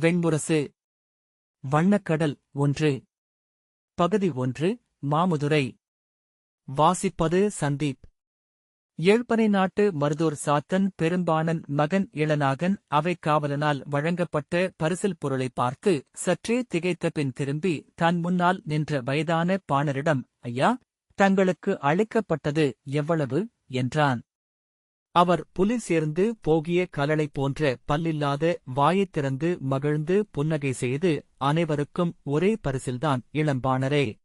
வெண்முரசு வண்ணக்கடல் ஒன்று. பகுதி ஒன்று மாமுதுரை. வாசிப்பது சந்தீப். ஏழ்பனை நாட்டு மருதூர் சாத்தன் பெரும்பாணன் மகன் இளநாகன் அவை காவலனால் வழங்கப்பட்ட பரிசில் பொருளை பார்த்து சற்றே திகைத்த பின் திரும்பி தன் முன்னால் நின்ற வயதான பாணரிடம் ஐயா தங்களுக்கு அளிக்கப்பட்டது எவ்வளவு? என்றான். அவர் புலி சேர்ந்து போகிய கலளை போன்ற பல்லில்லாத வாயைத் திறந்து மகிழ்ந்து புன்னகை செய்து அனைவருக்கும் ஒரே பரிசில்தான் இளம்பாணரே.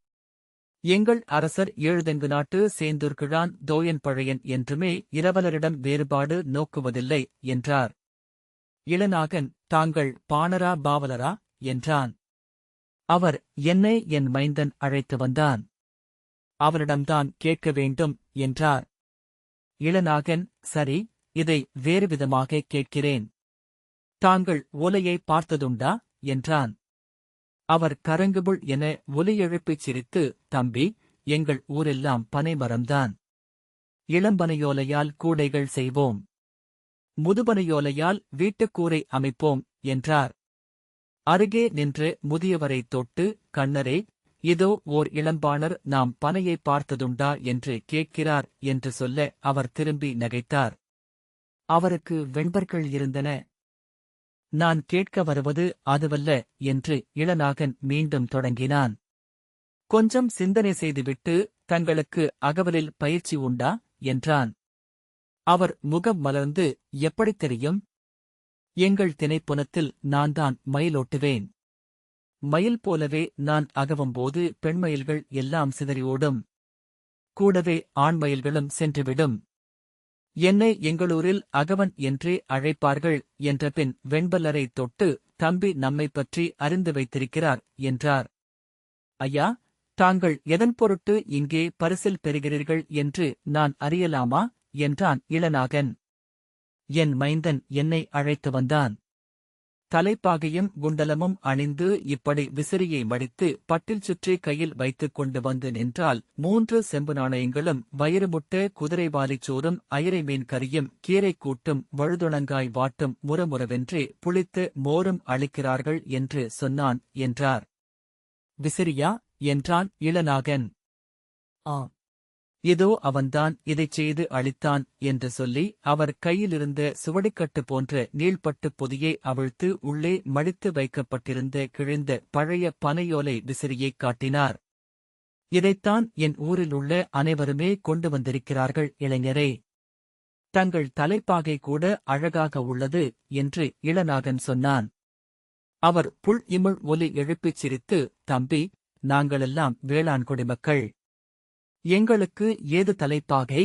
எங்கள் அரசர் ஏழுதெங்கு நாட்டு சேந்தூர்கிழான் தோயன் பழையன் என்றுமே இரவலரிடம் வேறுபாடு நோக்குவதில்லை என்றார். இளநாகன் தாங்கள் பாணரா பாவலரா? என்றான். அவர் என்னை என் மைந்தன் அழைத்து வந்தான். அவரிடம்தான் கேட்க வேண்டும் என்றார். இளநாகன் சரி இதை வேறு விதமாக கேட்கிறேன். தாங்கள் ஓலையை பார்த்ததுண்டா? என்றான். அவர் கரங்குபுள் என ஒலியெழுப்பிச் சிரித்து தம்பி எங்கள் ஊரெல்லாம் பனைமரம்தான். இளம்பனையோலையால் கூடைகள் செய்வோம். முதுபனையோலையால் வீட்டுக்கூரை அமைப்போம் என்றார். அருகே நின்று முதியவரை தொட்டு கண்ணரே இதோ ஓர் இளம்பாணர் நாம் பனையை பார்த்ததுண்டா என்று கேட்கிறார் என்று சொல்ல அவர் திரும்பி நகைத்தார். அவருக்கு வெண்பர்கள் இருந்தன. நான் கேட்க வருவது அதுவல்ல என்று இளநாகன் மீண்டும் தொடங்கினான். கொஞ்சம் சிந்தனை செய்துவிட்டு தங்களுக்கு அகவலில் பயிற்சி உண்டா? என்றான். அவர் முகம் மலர்ந்து எப்படித் தெரியும்? எங்கள் திணைப்புனத்தில் நான் தான் மயிலோட்டுவேன். மயில் போலவே நான் அகவும்போது பெண்மயில்கள் எல்லாம் சிதறி ஓடும். கூடவே ஆண்மயில்களும் சென்றுவிடும். என்னை எங்களூரில் அகவன் என்றே அழைப்பார்கள் என்ற பின் வெண்பல்லரை தொட்டு தம்பி நம்மைப் பற்றி அறிந்து வைத்திருக்கிறார் என்றார். ஐயா தாங்கள் எதன் பொருட்டு இங்கே பரிசில் பெறுகிறீர்கள் என்று நான் அறியலாமா? என்றான் இளநாகன். என் மைந்தன் என்னை அழைத்து வந்தான். தலைப்பாகையும் குண்டலமும் அணிந்து இப்படி விசிறியை மடித்து பட்டில் சுற்றி கையில் வைத்துக் கொண்டு வந்து நின்றால் மூன்று செம்பு நாணயங்களும் வயிறுமுட்ட குதிரைவாலிச் சோறும் அயிரை மீன் கறியும் கீரை கூட்டும் வழுதுணங்காய் வாட்டும் முறமுறவென்றே புளித்து மோரும் அளிக்கிறார்கள் என்று சொன்னான் என்றார். விசிறியா? என்றான் இளநாகன். ஆ இதோ அவன்தான் இதைச் செய்து அளித்தான் என்று சொல்லி அவர் கையிலிருந்த சுவடிக்கட்டு போன்ற நீள்பட்டுப் பொதியை அவிழ்த்து உள்ளே மடித்து வைக்கப்பட்டிருந்த கிழிந்த பழைய பனையோலை விசிறியைக் காட்டினார். இதைத்தான் என் ஊரிலுள்ள அனைவருமே கொண்டு வந்திருக்கிறார்கள் இளைஞரே. தங்கள் தலைப்பாகை கூட அழகாக உள்ளது என்று இளநாகன் சொன்னான். அவர் புல் இமிழ் ஒலி எழுப்பிச் சிரித்து தம்பி நாங்களெல்லாம் வேளாண் குடிமக்கள். எங்களுக்கு ஏது தலைப்பாகை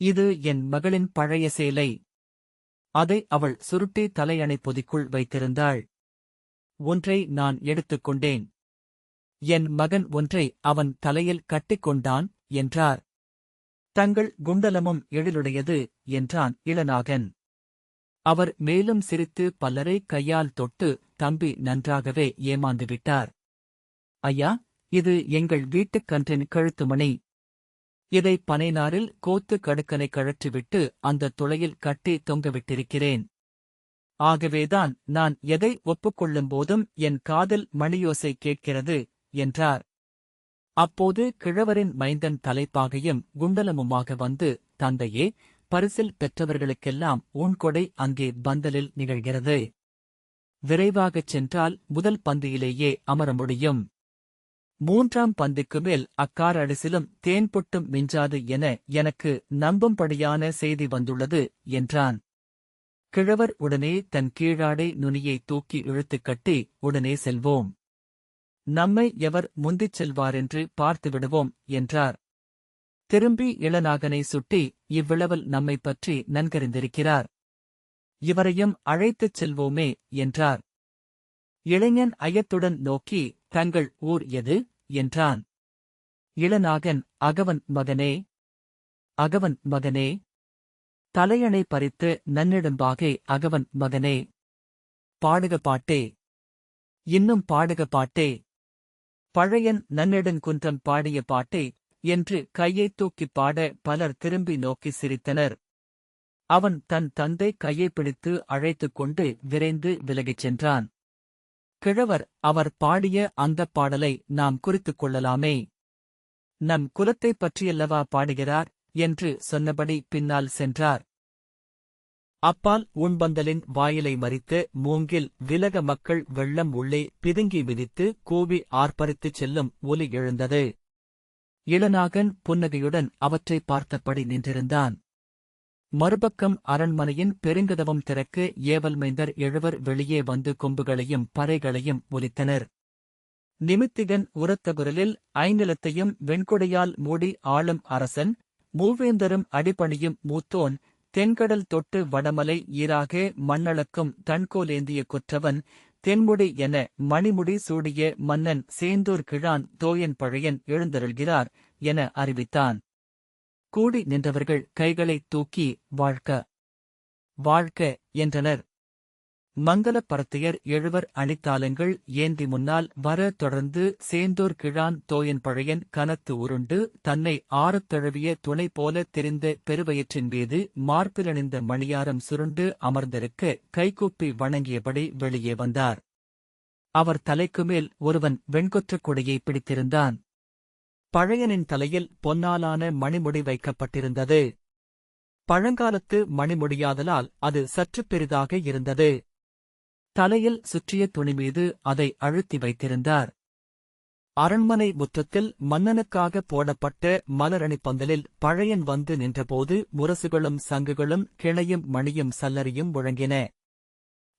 இது என் மகளின் பழைய சேலை. அதை அவள் சுருட்டி தலையணை பொதிக்குள் வைத்திருந்தாள். ஒன்றை நான் எடுத்துக்கொண்டேன் என் மகன் ஒன்றை அவன் தலையில் கட்டிக்கொண்டான் என்றார். தங்கள் குண்டலமும் எழிலுடையது என்றான் இளநாகன். அவர் மேலும் சிரித்து பலரை கையால் தொட்டு தம்பி நன்றாகவே ஏமாந்துவிட்டார் ஐயா இது எங்கள் வீட்டுக் கன்றின் கழுத்துமணி இதை பனைநாரில் கோத்து கடுக்கனை கழற்றிவிட்டு அந்த துளையில் கட்டி தொங்கவிட்டிருக்கிறேன். ஆகவேதான் நான் எதை ஒப்புக்கொள்ளும் போதும் என் காதல் மணியோசை கேட்கிறது என்றார். அப்போது கிழவரின் மைந்தன் தலைப்பாகையும் குண்டலமுமாக வந்து தந்தையே பரிசில் பெற்றவர்களுக்கெல்லாம் ஊன்கொடை அங்கே பந்தலில் நிகழ்கிறது. விரைவாகச் சென்றால் முதல் பந்தியிலேயே அமர முடியும். மூன்றாம் பந்திக்கு மேல் அக்காரடிசிலும் தேன் பொட்டும் மிஞ்சாது என எனக்கு நம்பும்படியான செய்தி வந்துள்ளது என்றான். கிழவர் உடனே தன் கீழாடை நுனியை தூக்கி இழுத்துக் கட்டி உடனே செல்வோம். நம்மை எவர் முந்திச் செல்வாரென்று பார்த்துவிடுவோம் என்றார். திரும்பி இளநாகனை சுட்டி இவ்விளவல் நம்மை பற்றி நன்கறிந்திருக்கிறார். இவரையும் அழைத்துச் செல்வோமே என்றார். இளைஞன் ஐயத்துடன் நோக்கி தங்கள் ஊர் எது? என்றான். இளநாகன் அகவன் மகனே அகவன் மகனே. தலையணை பறித்து நன்னிடம்பாகே அகவன் மகனே பாடுக பாட்டே இன்னும் பாடுக பாட்டே பழையன் நன்னெடுங்குன்றம் பாடிய பாட்டே என்று கையைத் தூக்கிப் பாட பலர் திரும்பி நோக்கி சிரித்தனர். அவன் தன் தந்தை கையை பிடித்து அழைத்துக் கொண்டு விரைந்து விலகிச் சென்றான். கிழவர் அவர் பாடிய அந்தப் பாடலை நாம் குறித்துக் கொள்ளலாமே. நம் குலத்தைப் பற்றியல்லவா பாடுகிறார் என்று சொன்னபடி பின்னால் சென்றார். அப்பால் உண்பந்தலின் வாயிலை மறித்து மூங்கில் விலக மக்கள் வெள்ளம் உள்ளே பிதுங்கி மிதித்து கூவி ஆர்ப்பரித்துச் செல்லும் ஒலி எழுந்தது. இளநாகன் புன்னகையுடன் அவற்றை பார்த்தபடி நின்றிருந்தான். மறுபக்கம் அரண்மனையின் பெருங்கதவம் திறக்க ஏவல் மைந்தர் எழுவர் வெளியே வந்து கொம்புகளையும் பறைகளையும் ஒலித்தனர். நிமித்திகன் உரத்த குரலில் ஐநிலத்தையும் வெண்கொடையால் மூடி ஆளும் அரசன் மூவேந்தரும் அடிபணியும் மூத்தோன் தென்கடல் தொட்டு வடமலை ஈராக மண்ணளக்கும் தன்கோலேந்திய குற்றவன் தென்முடி என மணிமுடி சூடிய மன்னன் சேந்தூர் கிழான் தோயன் பழையன் எழுந்தருள்கிறார் என அறிவித்தான். கூடி நின்றவர்கள் கைகளைத் தூக்கி வாழ்க வாழ்க என்றனர். மங்களப் பரத்தையர் எழுவர் அணித்தாலங்கள் ஏந்தி முன்னால் வர தொடர்ந்து சேந்தூர் கிழான் தோயன் பழையன் கனத்து உருண்டு தன்னை ஆறத் தழுவிய துணை போல தெரிந்த பெருவயிற்றின் மீது மார்பிலணிந்த மணியாரம் சுருண்டு அமர்ந்திருக்க கைகூப்பி வணங்கியபடி வெளியே வந்தார். அவர் தலைக்குமேல் ஒருவன் வெண்கொற்றக் கொடையை பிடித்திருந்தான். பழையனின் தலையில் பொன்னாலான மணிமுடி வைக்கப்பட்டிருந்தது. பழங்காலத்து மணிமுடியாதலால் அது சற்றுப் பெரிதாக இருந்தது. தலையில் சுற்றிய துணி மீது அதை அழுத்தி வைத்திருந்தார். அரண்மனை முற்றத்தில் மன்னனுக்காக போடப்பட்ட மலரணிப் பந்தலில் பழையன் வந்து நின்றபோது முரசுகளும் சங்குகளும் கிளையும் மணியும் சல்லரியும் முழங்கின.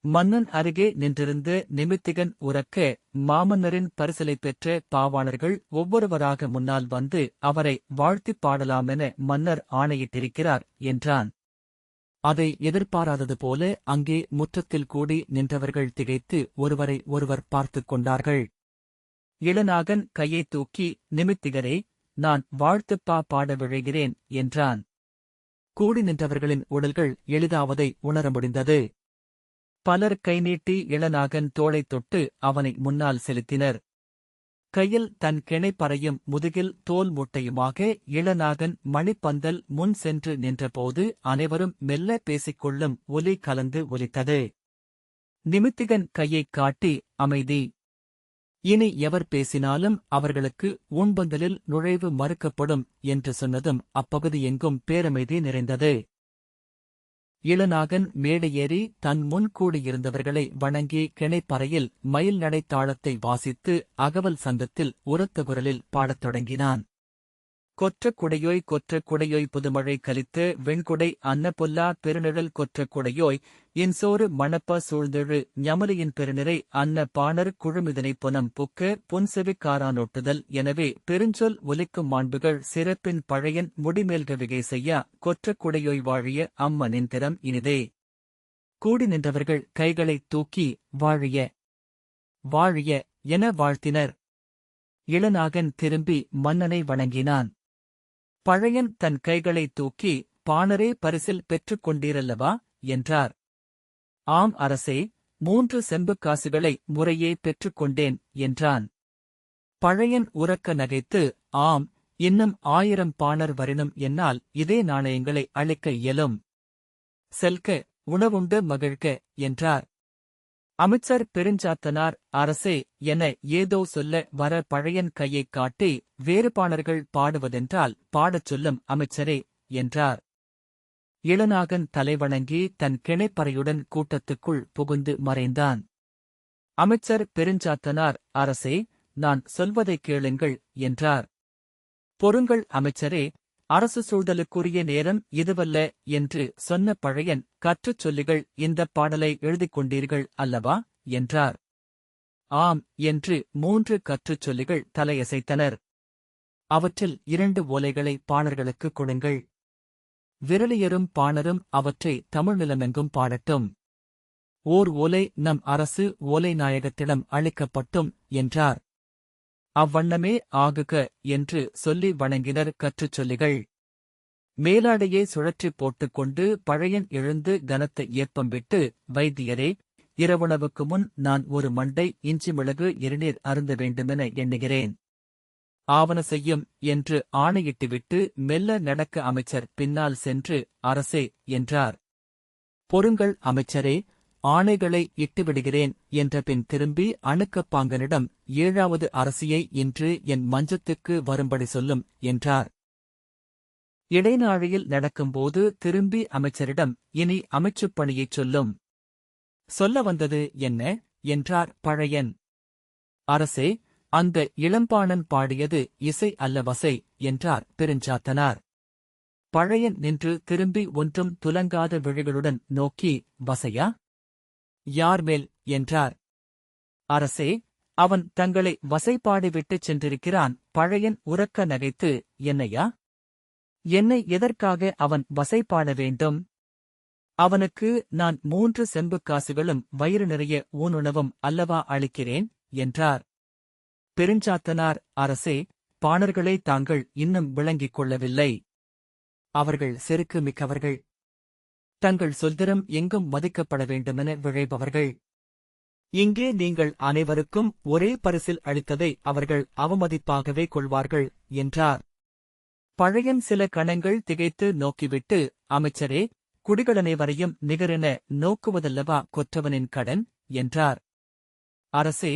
மன்னன் அருகே நின்றிருந்து நிமித்திகன் உறக்க மாமன்னரின் பரிசலை பெற்ற பாவாளர்கள் ஒவ்வொருவராக முன்னால் வந்து அவரை வாழ்த்திப் பாடலாமென மன்னர் ஆணையிட்டிருக்கிறார் என்றான். அதை எதிர்பாராதது போல அங்கே முற்றத்தில் கூடி நின்றவர்கள் திகைத்து ஒருவரை ஒருவர் பார்த்துக் கொண்டார்கள். இளநாகன் கையைத் தூக்கி நிமித்திகரே நான் வாழ்த்துப்பா பாட விழைகிறேன் என்றான். கூடி நின்றவர்களின் உடல்கள் எளிதாவதை உணர முடிந்தது. பலர் கைநீட்டி இளநாகன் தோளைத் தொட்டு அவனை முன்னால் செலுத்தினர். கையில் தன் கிணைப்பறையும் முதுகில் தோல் மூட்டையுமாக இளநாகன் மணிப்பந்தல் முன் சென்று நின்றபோது அனைவரும் மெல்ல பேசிக்கொள்ளும் ஒலி கலந்து ஒலித்தது. நிமித்திகன் கையைக் காட்டி அமைதி. இனி எவர் பேசினாலும் அவர்களுக்கு ஊன்பந்தலில் நுழைவு மறுக்கப்படும் என்று சொன்னதும் அப்பகுதி எங்கும் பேரமைதி நிறைந்தது. இளநாகன் மேடையேறி தன் முன் கூடியிருந்தவர்களை வணங்கி கிணைப்பறையில் மயில் நடைத்தாளத்தை வாசித்து அகவல் சந்தத்தில் உரத்த குரலில் பாடத் தொடங்கினான். கொற்ற குடையோய் கொற்ற குடையோய் புதுமழை கலித்து வெண்குடை அன்னபொல்லா பெருநிழல் கொற்ற குடையோய் இன்சோறு மணப்ப சூழ்ந்தெழு ஞமலியின் பெருநிறை அன்ன பாணர் குழுமிதனை புனம் புக்க புன்செவிக்காரானோட்டுதல் எனவே பெருஞ்சொல் ஒலிக்கும் மாண்புகள் சிறப்பின் பழையன் முடிமேல்கவிகை செய்யா கொற்றக்குடையோய் வாழிய அம்மனின் திறம் இனிதே. கூடி நின்றவர்கள் கைகளைத் தூக்கி வாழிய. வாழிய என வாழ்த்தினர். இளநாகன் திரும்பி மன்னனை வணங்கினான். பழையன் தன் கைகளைத் தூக்கி பாணரே பரிசில் பெற்றுக் கொண்டீரல்லவா? என்றார். ஆம் அரசே மூன்று செம்புக் காசுகளை முறையே பெற்றுக் கொண்டேன் என்றான். பழையன் உறக்க நகைத்து ஆம் இன்னும் ஆயிரம் பாணர் வரினும் என்னால் இதே நாணயங்களை அழைக்க இயலும். செல்க உணவுண்டு மகிழ்க என்றார். அமைச்சர் பெருஞ்சாத்தனார் அரசே என ஏதோ சொல்ல வர பழையன் கையைக் காட்டி வேறுபாணர்கள் பாடுவதென்றால் பாடச் சொல்லும் அமைச்சரே என்றார். இளநாகன் தலைவணங்கி தன் கிணைப்பறையுடன் கூட்டத்துக்குள் புகுந்து மறைந்தான். அமைச்சர் பெருஞ்சாத்தனார் அரசே நான் சொல்வதைக் கேளுங்கள் என்றார். பொருங்கள் அமைச்சரே அரசு சூழலுக்குரிய நேரம் இதுவல்ல என்று சொன்ன பழையன் கற்றுச் சொல்லிகள் இந்தப் பாடலை எழுதிக் கொண்டீர்கள் அல்லவா? என்றார். ஆம் என்று மூன்று கற்றுச் சொல்லிகள் தலையசைத்தனர். அவற்றில் இரண்டு ஓலைகளை பாணர்களுக்குக் கொடுங்கள் விரலியரும் பாணரும் அவற்றை தமிழ் நிலமெங்கும் பாடட்டும். ஓர் ஓலை நம் அரசு ஓலை நாயகத்திடம் அளிக்கப்பட்டும் என்றார். அவ்வண்ணமே ஆகுக என்று சொல்லி வணங்கினர் கற்றுச் சொல்லிகள். மேலாடையை சுழற்றிப் போட்டுக்கொண்டு பழையன் எழுந்து கனத்த ஏப்பம் விட்டு வைத்தியரே இரவுணவுக்கு முன் நான் ஒரு மண்டை இஞ்சி மிளகு இருநீர் அருந்த வேண்டுமென எண்ணுகிறேன். ஆவன செய்யும் என்று ஆணையிட்டுவிட்டு மெல்ல நடக்க அமைச்சர் பின்னால் சென்று அரசே என்றார். பொருங்கள் அமைச்சரே ஆணைகளை இட்டுவிடுகிறேன் என்ற பின் திரும்பி அணுக்கப்பாங்கனிடம் ஏழாவது அரசியை இன்று என் மஞ்சத்துக்கு வரும்படி சொல்லும் என்றார். இடைநாழியில் நடக்கும்போது திரும்பி அமைச்சரிடம் இனி அமைச்சுப் பணியைச் சொல்லும். சொல்ல வந்தது என்ன? என்றார் பழையன். அரசே அந்த இளம்பாணன் பாடியது இசை அல்ல வசை என்றார் பெருஞ்சாத்தனார். பழையன் நின்று திரும்பி ஒன்றும் துலங்காத விழிகளுடன் நோக்கி வசையா? யார் மேல்? என்றார். அரசே அவன் தங்களை வசைப்பாடிவிட்டுச் சென்றிருக்கிறான். பழையன் உறக்க நகைத்து என்னையா? என்னை எதற்காக அவன் வசைப்பாட வேண்டும்? அவனுக்கு நான் மூன்று செம்புக் காசுகளும் வயிறு நிறைய ஊனுணவும் அல்லவா அளிக்கிறேன்? என்றார். பெருஞ்சாத்தனார் அரசே பாணர்களை தாங்கள் இன்னும் விளங்கிக் கொள்ளவில்லை. அவர்கள் செருக்கு மிக்கவர்கள். தங்கள் சொல்திரம் எங்கும் மதிக்கப்பட வேண்டுமென விழைபவர்கள். இங்கே நீங்கள் அனைவருக்கும் ஒரே பரிசில் அளித்ததை அவர்கள் அவமதிப்பாகவே கொள்வார்கள் என்றார். பழையன் சில கணங்கள் திகைத்து நோக்கிவிட்டு அமைச்சரே குடிகளனைவரையும் நிகரென நோக்குவதல்லவா கொற்றவனின் கடன்? என்றார். அரசே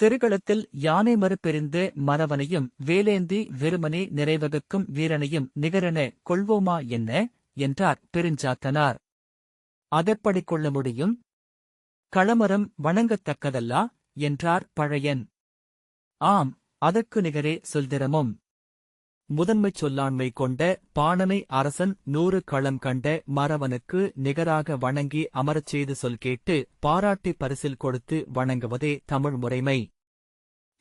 சிறுகளத்தில் யானை மறுப்பெறிந்து மறவனையும் வேலேந்தி வெறுமனே நிறைவகுக்கும் வீரனையும் நிகரென கொள்வோமா என்ன? என்றார் பெருஞ்சாத்தனார். அதற்படி கொள்ள முடியும்? களமரம் வணங்கத்தக்கதல்லா? என்றார் பழையன். ஆம் அதற்கு நிகரே சொல்திரமும் முதன்மைச் சொல்லாண்மை கொண்ட பாணனை அரசன் நூறு களம் கண்ட மறவனுக்கு நிகராக வணங்கி அமரச் செய்து சொல் கேட்டு பாராட்டி பரிசில் கொடுத்து வணங்குவதே தமிழ் முறைமை.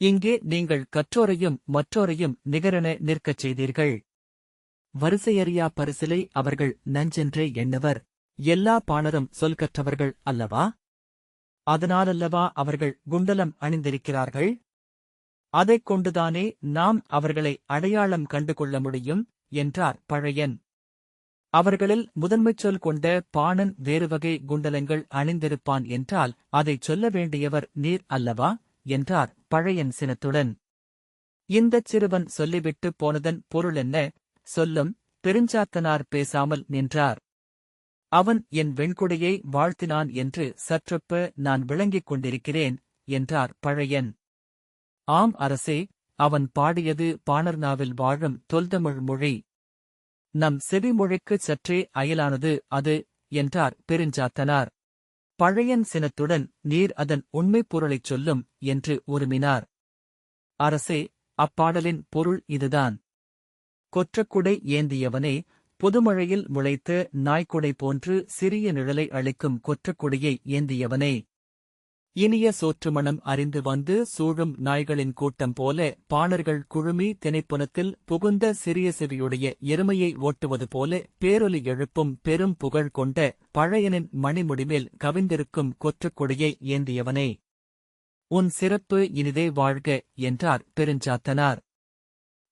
இங்கே நீங்கள் கற்றோரையும் மற்றோரையும் நிகரென நிற்கச் செய்தீர்கள். வரிசையறியா பரிசிலை அவர்கள் நஞ்சென்றே எண்ணுவர். எல்லா பாணரும் சொல் கற்றவர்கள் அல்லவா? அதனாலல்லவா அவர்கள் குண்டலம் அணிந்திருக்கிறார்கள்? அதைக் கொண்டுதானே நாம் அவர்களை அடையாளம் கண்டுகொள்ள முடியும்? என்றார் பழையன். அவர்களில் முதன்மைச் சொல் கொண்ட பாணன் வேறு வகை குண்டலங்கள் அணிந்திருப்பான் என்றால் அதைச் சொல்ல வேண்டியவர் நீர் அல்லவா? என்றார் பழையன் சினத்துடன். இந்தச் சிறுவன் சொல்லிவிட்டு போனதன் பொருள் என்ன? சொல்லும் பெருஞ்சாத்தனார் பேசாமல் நின்றார். அவன் என் வெண்குடையை வாழ்த்தினான் என்று சற்றொப்ப நான் விளங்கிக் கொண்டிருக்கிறேன் என்றார் பழையன். ஆம் அரசே அவன் பாடியது பாணர்நாவில் வாழும் தொல்தமிழ் மொழி. நம் செவிமொழிக்குச் சற்றே அயலானது அது என்றார் பெருஞ்சாத்தனார். பழையன் சினத்துடன் நீர் அதன் உண்மைப் பொருளைச் சொல்லும் என்று உருமினார். அரசே அப்பாடலின் பொருள் இதுதான். கொற்றக்குடை ஏந்தியவனே புதுமழையில் முளைத்த நாய்க்குடை போன்று சிறிய நிழலை அளிக்கும் கொற்றக்குடையை ஏந்தியவனே. இனிய சோற்றுமணம் அறிந்து வந்து சூழும் நாய்களின் கூட்டம் போல பாணர்கள் குழுமி திணைப்புனத்தில் புகுந்த சிறிய செவியுடைய எருமையை ஓட்டுவது போல பேரொலி எழுப்பும் பெரும் புகழ் கொண்ட பழையனின் மணிமுடிமேல் கவிந்திருக்கும் கொற்றுக்கொடியை ஏந்தியவனே. உன் சிறப்பு இனிதே வாழ்க என்றார் பெருஞ்சாத்தனார்.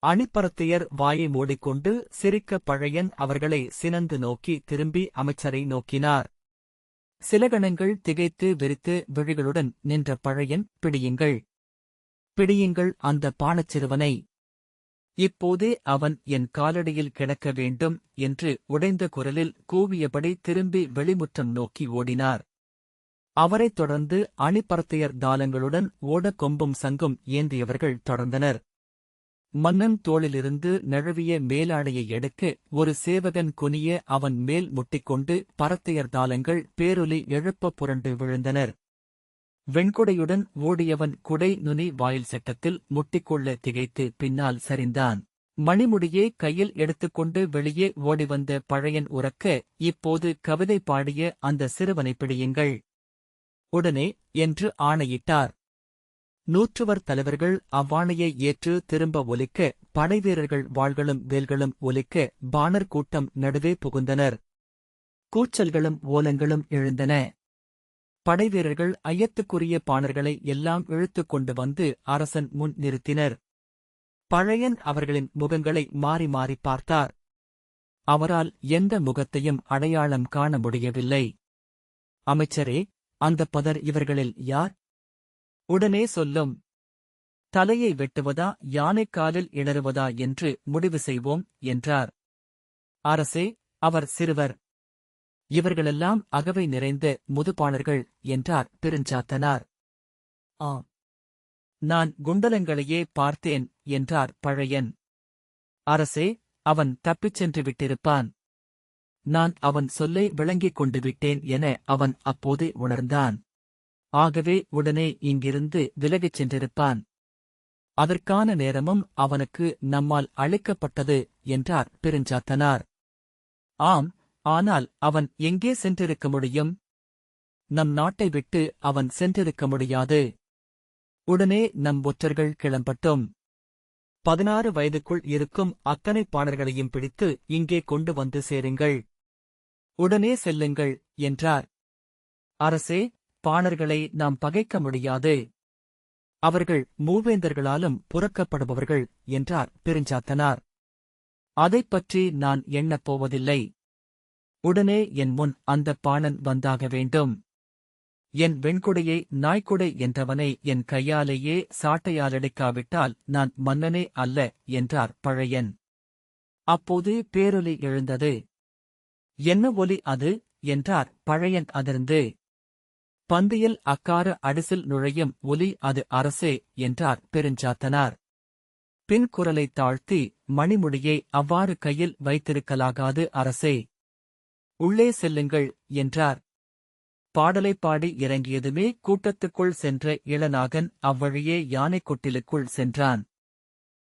அணிப்பரத்தையர் வாயை மூடிக்கொண்டு சிரிக்க பழையன் அவர்களை சினந்து நோக்கி திரும்பி அமைச்சரை நோக்கினார். சில கணங்கள் திகைத்து வெறித்து விழிகளுடன் நின்ற பழையன் பிடியுங்கள். பிடியுங்கள் அந்த பானச்சிறுவனை இப்போதே அவன் என் காலடியில் கிடக்க வேண்டும் என்று உடைந்த குரலில் கூவியபடி திரும்பி வெளிமுற்றம் நோக்கி ஓடினார். அவரைத் தொடர்ந்து அணிப்பரத்தையர் தாளங்களுடன் ஓட கொம்பும் சங்கும் ஏந்தியவர்கள் தொடர்ந்தனர். மன்னன் தோளிலிருந்து நழுவிய மேலாடையை எடுக்க ஒரு சேவகன் குனிய அவன் மேல் முட்டிக்கொண்டு பரத்தையர் தாளங்கள் பேரொலி எழுப்ப புரண்டு விழுந்தனர். வெண்குடையுடன் ஓடியவன் குடை நுனி வாயில் சட்டத்தில் முட்டிக்கொள்ள திகைத்து பின்னால் சரிந்தான். மணிமுடியை கையில் எடுத்துக்கொண்டு வெளியே ஓடிவந்த பழையன் உறக்க இப்போது கவிதை பாடிய அந்த சிறுவனை பிடியுங்கள். உடனே என்று ஆணையிட்டார். நூற்றுவர் தலைவர்கள் அவ்வாணையை ஏற்று திரும்ப ஒலிக்க படைவீரர்கள் வாள்களும் வேல்களும் ஒலிக்க பாணர் கூட்டம் நடுவே புகுந்தனர். கூச்சல்களும் ஓலங்களும் எழுந்தன. படைவீரர்கள் ஐயத்துக்குரிய பாணர்களை எல்லாம் இழுத்துக் கொண்டு வந்து அரசன் முன் நிறுத்தினர். பழையன் அவர்களின் முகங்களை மாறி மாறி பார்த்தார். அவரால் எந்த முகத்தையும் அடையாளம் காண முடியவில்லை. அமைச்சரே அந்த பதர் இவர்களில் யார்? உடனே சொல்லும். தலையை வெட்டுவதா யானைக்காலில் இடறுவதா என்று முடிவு செய்வோம் என்றார். அரசே அவர் சிறுவர். இவர்களெல்லாம் அகவை நிறைந்த முதுபாளர்கள் என்றார் பெருஞ்சாத்தனார். ஆம். நான் குண்டலங்களையே பார்த்தேன் என்றார் பழையன். அரசே அவன் தப்பிச் சென்று விட்டிருப்பான். நான் அவன் சொல்லை விளங்கிக் கொண்டு விட்டேன் என அவன் அப்போது உணர்ந்தான். ஆகவே உடனே இங்கிருந்து விலகிச் சென்றிருப்பான். அதற்கான நேரமும் அவனுக்கு நம்மால் அளிக்கப்பட்டது என்றார் பெருஞ்சாத்தனார். ஆம் ஆனால் அவன் எங்கே சென்றிருக்க முடியும்? நம் நாட்டை விட்டு அவன் சென்றிருக்க முடியாது. உடனே நம் ஒற்றர்கள் கிளம்பட்டும். பதினாறு வயதுக்குள் இருக்கும் அத்தனை பாணர்களையும் பிடித்து இங்கே கொண்டு வந்து சேருங்கள். உடனே செல்லுங்கள் என்றார். அரசே பாணர்களை நாம் பகைக்க முடியாது. அவர்கள் மூவேந்தர்களாலும் புறக்கப்படுபவர்கள் என்றார் பெருஞ்சாத்தனார். அதைப் பற்றி நான் எண்ணப் போவதில்லை. உடனே என் முன் அந்தப் பாணன் வந்தாக வேண்டும். என் வெண்குடையை நாய்க்குடை என்றவனை என் கையாலேயே சாட்டையாலடிக்காவிட்டால் நான் மன்னனே அல்ல என்றார் பழையன். அப்போது பேரொலி எழுந்தது. என்ன ஒலி அது? என்றார் பழையன் அதிர்ந்து. பந்தியில் அக்கார அடிசில் நுழையும் ஒலி அது அரசே என்றார் பெருஞ்சாத்தனார். பின் குரலைத் தாழ்த்தி மணிமுடியை அவ்வாறு கையில் வைத்திருக்கலாகாது அரசே. உள்ளே செல்லுங்கள் என்றார். பாடலைப் பாடி இறங்கியதுமே கூட்டத்துக்குள் சென்ற இளநாகன் அவ்வழியே யானைக் கொட்டிலுக்குள் சென்றான்.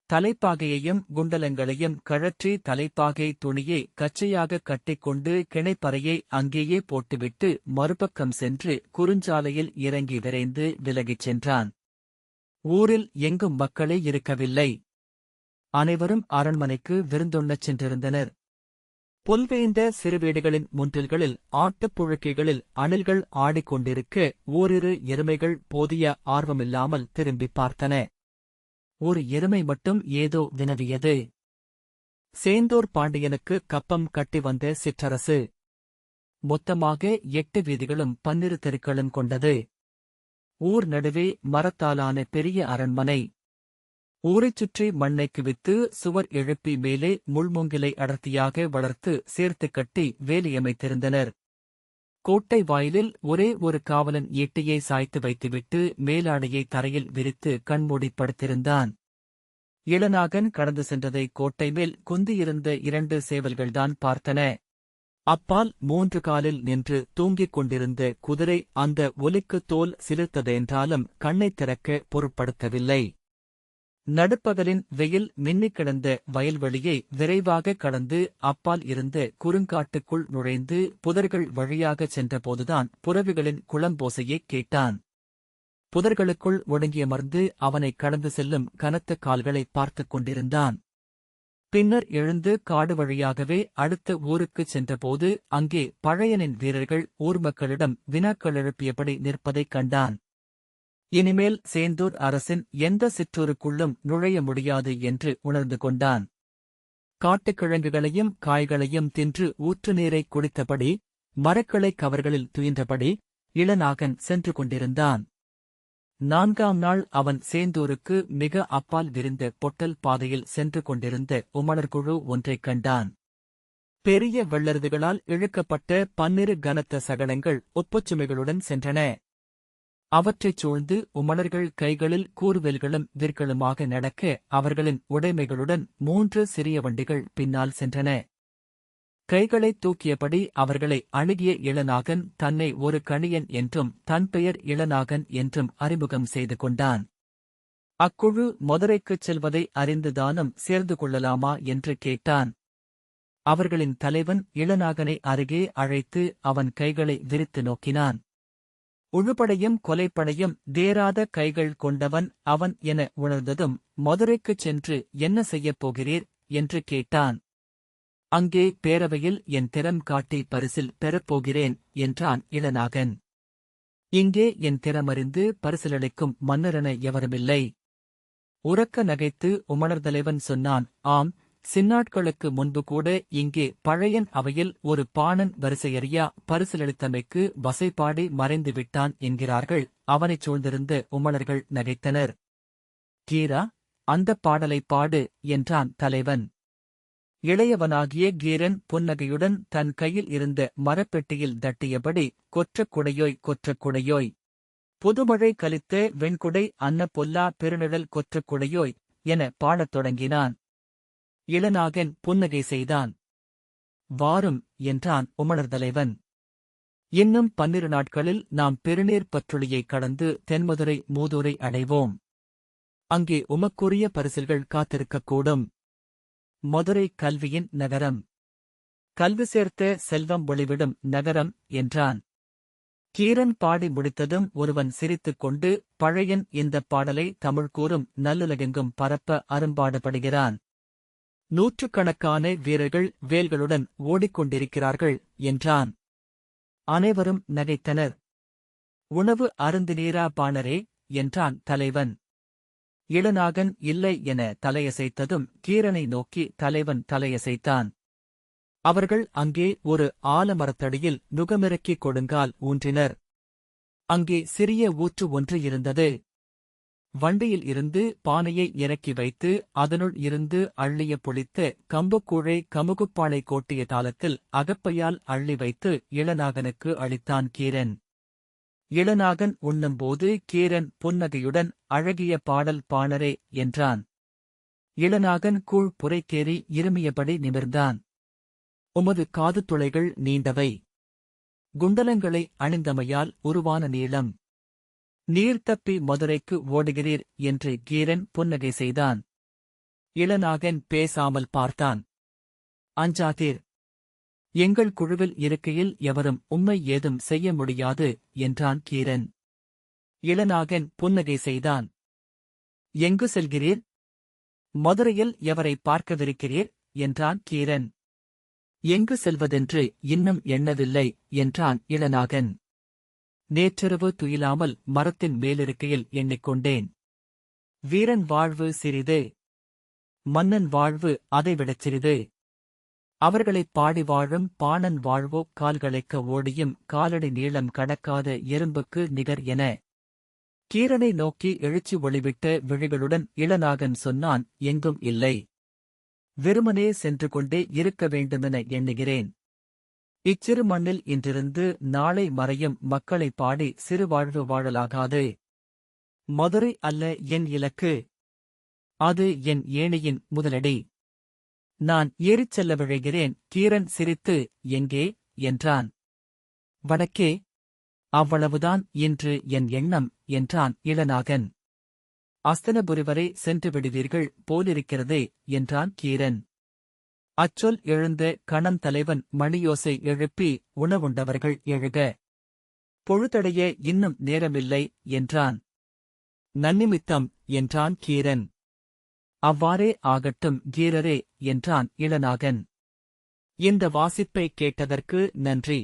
தலைப்பாகையையும் குண்டலங்களையும் கழற்றி தலைப்பாகை துணியை கச்சையாக கட்டிக்கொண்டு கிணைப்பறையை அங்கேயே போட்டுவிட்டு மறுபக்கம் சென்று குறுஞ்சாலையில் இறங்கி விரைந்து விலகிச் சென்றான். ஊரில் எங்கும் மக்களே இருக்கவில்லை. அனைவரும் அரண்மனைக்கு விருந்துண்ணச் சென்றிருந்தனர். புல்வேய்ந்த சிறுவீடுகளின் முன்றில்களில் ஆட்டுப் புழுக்கைகளில் அணில்கள் ஆடிக்கொண்டிருக்க ஓரிரு எருமைகள் போதிய ஆர்வமில்லாமல் திரும்பிப் பார்த்தன. ஒரு எருமை மட்டும் ஏதோ வினவியது. சேந்தோர் பாண்டியனுக்கு கப்பம் கட்டி வந்த சிற்றரசு. மொத்தமாக எட்டு வீதிகளும் பன்னிரு தெருக்களும் கொண்டது. ஊர் நடுவே மரத்தாலான பெரிய அரண்மனை. ஊரைச் சுற்றி மண்ணை வித்து சுவர் எழுப்பி மேலே முள்மூங்கிலை அடர்த்தியாக வளர்த்து சேர்த்துக் கட்டி வேலியமைத்திருந்தனர். கோட்டை வாயிலில் ஒரே ஒரு காவலன் ஈட்டையை சாய்த்து வைத்துவிட்டு மேலாடையை தரையில் விரித்து கண்மூடி படுத்திருந்தான் இளநாகன் கடந்து சென்றதை கோட்டை மேல் குந்தியிருந்த இரண்டு சேவல்கள்தான் பார்த்தன. அப்பால் மூன்று காலில் நின்று தூங்கிக் கொண்டிருந்த குதிரை அந்த ஒலிக்கு தோல் சிலிர்த்ததென்றாலும் கண்ணைத் திறக்க பொருட்படுத்தவில்லை. நடுப்பகலின் வெயில் மின்னிக் கிடந்த வயல்வெளியை விரைவாக கடந்து அப்பால் இருந்த குறுங்காட்டுக்குள் நுழைந்து புதர்கள் வழியாகச் சென்றபோதுதான் புறவிகளின் குளம்போசையைக் கேட்டான். புதர்களுக்குள் ஒடுங்கியமர்ந்து அவனைக் கடந்து செல்லும் கனத்த கால்களை பார்த்துக் கொண்டிருந்தான். பின்னர் எழுந்து காடு வழியாகவே அடுத்த ஊருக்குச் சென்றபோது அங்கே பழையனின் வீரர்கள் ஊர் மக்களிடம் வினாக்கள் எழுப்பியபடி நிற்பதைக் கண்டான். இனிமேல் சேந்தூர் அரசின் எந்த சிற்றூருக்குள்ளும் நுழைய முடியாது என்று உணர்ந்து கொண்டான். காட்டுக்கிழங்குகளையும் காய்களையும் தின்று ஊற்று நீரை குடித்தபடி மரக்கிளை கவர்களில் துயின்றபடி இளநாகன் சென்று கொண்டிருந்தான். நான்காம் நாள் அவன் சேந்தூருக்கு மிக அப்பால் விரிந்த பொட்டல் பாதையில் சென்று கொண்டிருந்த உமணர்குழு ஒன்றைக் கண்டான். பெரிய வெள்ளருதுகளால் இழுக்கப்பட்ட பன்னிரு கனத்த சகலங்கள் ஒப்புச்சுமைகளுடன் சென்றன. அவற்றைச் சூழ்ந்து உமணர்கள் கைகளில் கூறுவெல்களும் விற்களுமாக நடக்க அவர்களின் உடைமைகளுடன் மூன்று சிறிய வண்டிகள் பின்னால் சென்றன. கைகளைத் தூக்கியபடி அவர்களை அணுகிய இளநாகன் தன்னை ஒரு கணியன் என்றும் தன் பெயர் இளநாகன் என்றும் அறிமுகம் செய்து கொண்டான். அக்குழு மதுரைக்குச் செல்வதை அறிந்துதானும் சேர்ந்து கொள்ளலாமா என்று கேட்டான். அவர்களின் தலைவன் இளநாகனை அருகே அழைத்து அவன் கைகளை விரித்து நோக்கினான். உழுபடையும் கொலைப்படையும் தேராத கைகள் கொண்டவன் அவன் என உணர்ந்ததும் மதுரைக்குச் சென்று என்ன செய்யப் போகிறீர்? என்று கேட்டான். அங்கே பேரவையில் என் திறம் காட்டி பரிசில் பெறப்போகிறேன் என்றான் இளநாகன். இங்கே என் திறமறிந்து பரிசிலளிக்கும் மன்னரென எவருமில்லை. உறக்க நகைத்து உமணர் தலைவன் சொன்னான் ஆம் சின்னாட்களுக்கு முன்பு கூட இங்கே பழையன் அவையில் ஒரு பாணன் வரிசையறியா பரிசலளித்தமைக்கு வசைப்பாடி மறைந்து விட்டான் என்கிறார்கள். அவனைச் சூழ்ந்திருந்த உமலர்கள் நகைத்தனர். கீரா அந்தப் பாடலைப் பாடு என்றான் தலைவன். இளையவனாகிய கீரன் புன்னகையுடன் தன் கையில் இருந்த மரப்பெட்டியில் தட்டியபடி கொற்றக் குடையோய் கொற்றக் குடையோய். புதுமழை கலித்த வெண்குடை அன்ன பொல்லா பெருநிழல் கொற்றக் குடையோய் என பாடத் தொடங்கினான். இளநாகன் புன்னகை செய்தான். வாரும் என்றான் உமணர்தலைவன். இன்னும் பன்னிரு நாட்களில் நாம் பெருநீர் பற்றுளியை கடந்து தென்மதுரை மூதூரை அடைவோம். அங்கே உமக்குரிய பரிசில்கள் காத்திருக்கக்கூடும். மதுரை கல்வியின் நகரம். கல்வி சேர்த்த செல்வம் ஒளிவிடும் நகரம் என்றான். கீரன் பாடி முடித்ததும் ஒருவன் சிரித்துக் கொண்டு பழையன் இந்தப் பாடலை தமிழ் கூறும் நல்லுலகெங்கும் பரப்ப அரும்பாடுபடுகிறான். நூற்றுக்கணக்கான வீரர்கள் வேல்களுடன் ஓடிக்கொண்டிருக்கிறார்கள் என்றான். அனைவரும் நகைத்தனர். உணவு அருந்தினீரா பாணரே என்றான் தலைவன். இளநாகன் இல்லை என தலையசைத்ததும் கீரனை நோக்கி தலைவன் தலையசைத்தான். அவர்கள் அங்கே ஒரு ஆலமரத்தடியில் நுகமிறக்கிக் கொடுங்கால் ஊன்றினர். அங்கே சிறிய ஊற்று ஒன்று இருந்தது. வண்டியில் இருந்து பானையை இறக்கி வைத்து அதனுள் இருந்து அள்ளிய பொழித்த கம்புக்கூழை கமுகுப்பாளை கோட்டிய தாளத்தில் அகப்பையால் அள்ளி வைத்து இளநாகனுக்கு அளித்தான் கீரன். இளநாகன் உண்ணும்போது கீரன் புன்னகையுடன் அழகிய பாடல் பாணரே என்றான். இளநாகன் கூழ் புரைக்கேறி இருமியபடி நிமிர்ந்தான். உமது காது துளைகள் நீண்டவை. குண்டலங்களை அணிந்தமையால் உருவான நீளம். நீர் தப்பி மதுரைக்கு ஓடுகிறீர் என்று கீரன் புன்னகை செய்தான். இளநாகன் பேசாமல் பார்த்தான். அஞ்சாதீர். எங்கள் குழுவில் இருக்கையில் எவரும் உண்மை ஏதும் செய்ய முடியாது என்றான் கீரன். இளநாகன் புன்னகை செய்தான். எங்கு செல்கிறீர்? மதுரையில் எவரை பார்க்கவிருக்கிறீர்? என்றான் கீரன். எங்கு செல்வதென்று இன்னும் எண்ணவில்லை என்றான் இளநாகன். நேற்றிரவு துயிலாமல் மரத்தின் மேலிருக்கையில் எண்ணிக்கொண்டேன். வீரன் வாழ்வு சிறிது. மன்னன் வாழ்வு அதைவிடச் சிறிது. அவர்களைப் பாடி வாழும் பாணன் வாழ்வோ கால்களைக்க ஓடியும் காலடி நீளம் கடக்காத எறும்புக்கு நிகர் என. கீரனை நோக்கி எழுச்சி ஒளிவிட்ட விழிகளுடன் இளநாகன் சொன்னான் எங்கும் இல்லை. வெறுமனே சென்று கொண்டே இருக்க வேண்டுமென எண்ணுகிறேன். இச்சிறு மண்ணில் இன்றிருந்து நாளை மறையும் மக்களைப் பாடி சிறு வாழ்வு வாழலாகாது. மதுரை அல்ல என் இலக்கு. அது என் ஏணியின் முதலடி. நான் ஏறிச் செல்ல விழைகிறேன் கீரன் சிரித்து எங்கே? என்றான். வடக்கே. அவ்வளவுதான் இன்று என் எண்ணம் என்றான் இளநாகன். அஸ்தனபுரி வரை சென்று விடுவீர்கள் போலிருக்கிறதே என்றான் கீரன். அச்சொல் எழுந்த கணம் தலைவன் மணியோசை எழுப்பி உணவுண்டவர்கள் எழுக. பொழுதடைய இன்னும் நேரமில்லை என்றான். நன்னிமித்தம் என்றான் கீரன். அவ்வாறே ஆகட்டும் கீரரே என்றான் இளநாகன். இந்த வாசிப்பை கேட்டதற்கு நன்றி.